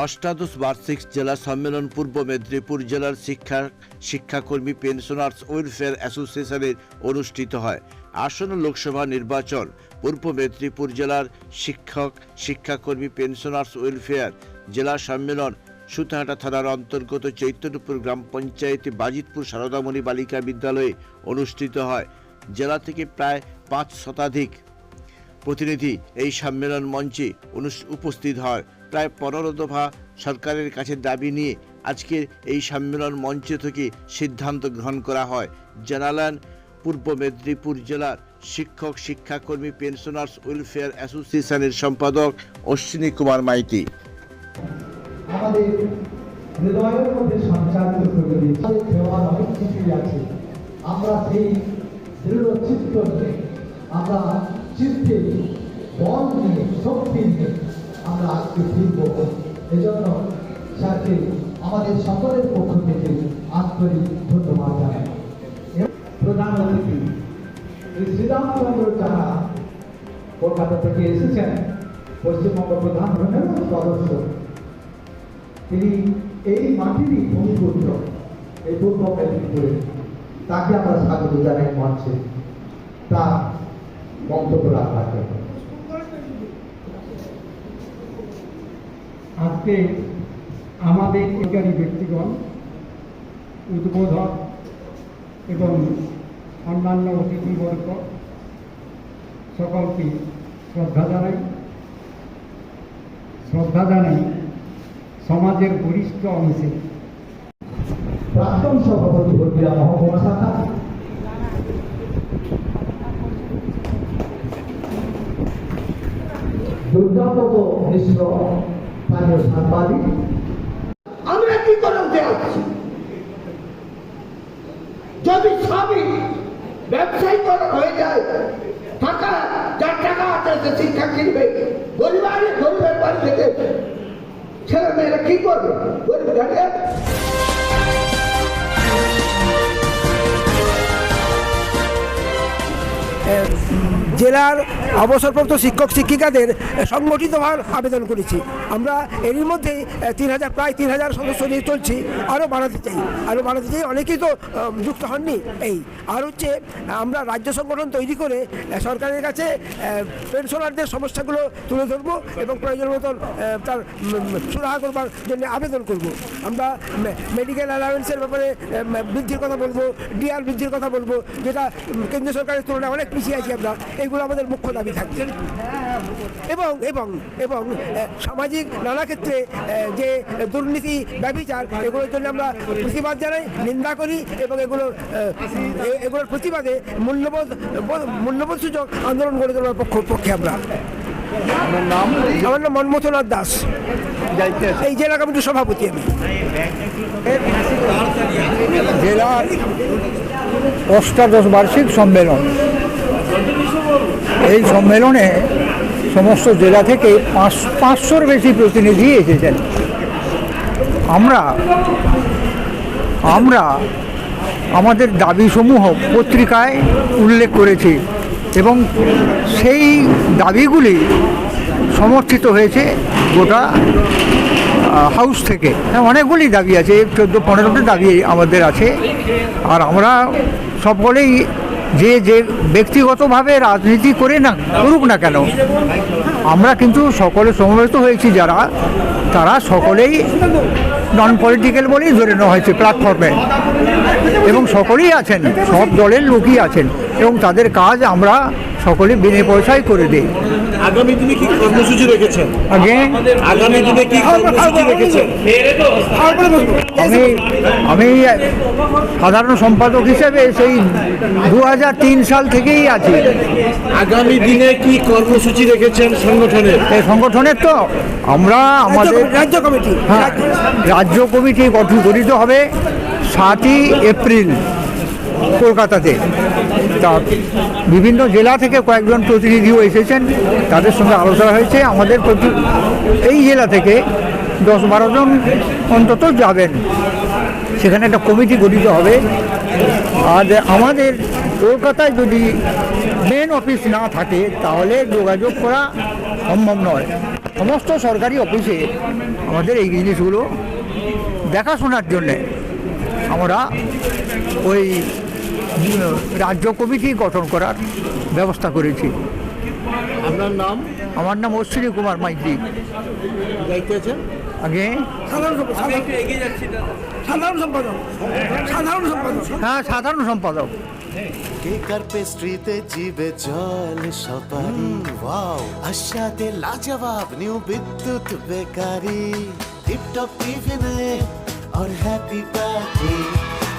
অষ্টাদশ বার্ষিক জেলা সম্মেলন পূর্ব মেদিনীপুর জেলার শিক্ষা, শিক্ষাকর্মী পেনশনার্স ওয়েলফেয়ার অ্যাসোসিয়েশনের অনুষ্ঠিত হয়। আসন্ন লোকসভা নির্বাচন পূর্ব মেদিনীপুর জেলার শিক্ষক, শিক্ষাকর্মী পেনশনার্স ওয়েলফেয়ার জেলা সম্মেলন সুতাহাটা থানার অন্তর্গত চৈতন্যপুর গ্রাম পঞ্চায়েতে বাজিতপুর সারদামণি বালিকা বিদ্যালয়ে অনুষ্ঠিত হয়। জেলা থেকে প্রায় পাঁচ শতাধিক প্রতিনিধি এই সম্মেলন মঞ্চে উপস্থিত হয়। প্রায় পনেরো দফা সরকারের কাছে দাবি নিয়ে আজকের এই সম্মেলন মঞ্চ থেকে সিদ্ধান্ত গ্রহণ করা হয়। জানালেন পূর্ব মেদিনীপুর জেলার শিক্ষক, শিক্ষাকর্মী পেনশনার্স ওয়েলফেয়ার অ্যাসোসিয়েশনের সম্পাদক অশ্বিনী কুমার মাইতি। আমরা সেই দৃঢ় চিত্ত আমরা আজকে ফিরব এজন্য স্যারকে আমাদের সকলের পক্ষ থেকে আন্তরিক ধন্যবাদ জানাই। প্রধান অতিথি শ্রী শ্রীরামচন্দ্র যারা কলকাতা থেকে এসেছেন। পশ্চিমবঙ্গ প্রধান ভবনের সদস্য। তিনি এই মাটিরই ভূমিপুত্র, এই পূর্ব মেদিনীপুরে। তাকে আমরা স্বাগত জানাই মঞ্চে। তা বক্তব্য রাখার জন্য। আজকে আমাদের একারী ব্যক্তিগণ, উদ্বোধক এবং অন্যান্য অতিথিবর্গ, সকলকে শ্রদ্ধা জানাই। শ্রদ্ধা জানাই সমাজের বরিষ্ঠ অংশে। প্রাক্তন সভাপতি হলদিয়া মহকুমা শাখা দুর্গাপদ মিশ্র আমরা কি করতে আসছি? যদি সবই ব্যবসায়ীকরণ হয়ে যায়, টাকা, যার টাকা আছে সে শিক্ষা কিনবে, পরিবারে গরিবের বাড়ি থেকে ছেলে মেয়েরা কি করবে? গরিব জেলার অবসরপ্রাপ্ত শিক্ষক, শিক্ষিকাদের সংগঠিত হওয়ার আবেদন করেছি। আমরা এরই মধ্যেই তিন হাজার, প্রায় তিন হাজার সদস্য নিয়ে চলছি, আরও বাড়াতে চাই। আরও বাড়াতে চাই, অনেকেই তো যুক্ত হননি এই। আর হচ্ছে, আমরা রাজ্য সংগঠন তৈরি করে সরকারের কাছে পেনশনারদের সমস্যাগুলো তুলে ধরবো এবং প্রয়োজন মতন তার সুরাহা করবার জন্য আবেদন করব। আমরা মেডিকেল অ্যালাউন্সের ব্যাপারে বৃদ্ধির কথা বলব ডিআর বৃদ্ধির কথা বলব, যেটা কেন্দ্রীয় সরকারের তুলনায় অনেক পিছিয়ে আছি আমরা এগুলো আমাদের মুখ্য দাবি থাকবে। এবং এবং এবং সামাজিক নানা ক্ষেত্রে যে দুর্নীতি ব্যবচার এগুলোর জন্য আমরা প্রতিবাদ জানাই নিন্দা করি এবং এগুলোর এগুলোর প্রতিবাদে মূল্যবোধ বোধ- মূল্যবোধ সূচক আন্দোলন গড়ে তোলার পক্ষ পক্ষে আমরা। আমার নাম মনমথনাথ দাস। এই জেলা কমিটির সভাপতি আমি। জেলার অষ্টাদশ বার্ষিক সম্মেলন। এই সম্মেলনে সমস্ত জেলা থেকে পাঁচ, পাঁচশোর বেশি প্রতিনিধি এসেছেন। আমরা আমরা আমাদের দাবিসমূহ পত্রিকায় উল্লেখ করেছি এবং সেই দাবিগুলি সমর্থিত হয়েছে গোটা হাউস থেকে। হ্যাঁ অনেকগুলি দাবি আছে চোদ্দ, পনেরোটা দাবি আমাদের আছে। আর আমরা সকলেই যে যে ব্যক্তিগতভাবে রাজনীতি করে না, করুক না কেন, আমরা কিন্তু সকলে সমবেত হয়েছি যারা, তারা সকলেই নন পলিটিক্যাল বলেই ধরে নেওয়া হয়েছে প্ল্যাটফর্মে এবং সকলেই আছেন, সব দলের লোকই আছেন, এবং তাদের কাজ আমরা সকলে বিনে পয়সায় করে দিই। আগামী দিনে কি কর্মসূচি রেখেছেন? আগে? আগামী দিনে কি কর্মসূচি রেখেছেন? আমি আমি সাধারণ সম্পাদক হিসেবে সেই দু হাজার তিন সাল থেকেই আছি। আগামী দিনে কি কর্মসূচি রেখেছেন সংগঠনের? এই সংগঠনের তো আমরা আমাদের রাজ্য কমিটি। হ্যাঁ, রাজ্য কমিটি গঠন গঠিত হবে সাতই এপ্রিল কলকাতাতে। তা বিভিন্ন জেলা থেকে কয়েকজন প্রতিনিধিও এসেছেন। তাদের সঙ্গে আলোচনা হয়েছে। আমাদের প্রতি- এই জেলা থেকে দশ বারো জন অন্তত যাবেন। সেখানে একটা কমিটি গঠিত হবে। আর আমাদের কলকাতায় যদি মেন অফিস না থাকে, তাহলে যোগাযোগ করা সম্ভব নয়। সমস্ত সরকারি অফিসে আমাদের এই জিনিসগুলো দেখাশোনার জন্যে আমরা ওই রাজ্য কমিটি গঠন করার ব্যবস্থা করেছি আপনার নাম আমার নাম অশ্বিনী কুমার মাইতি দায়িত্বে আছেন আগে সাধারণ সম্পাদক সাধারণ সম্পাদক সাধারণ সম্পাদক হ্যাঁ সাধারণ সম্পাদক কেক আর পেস্ট্রিতে জিবে জল সপারি ওয়াও আশাতে লাজবাব নিউ বিদ্যুৎ বেকারি টিপটপ টিফিনে और हैप्पी पार्टी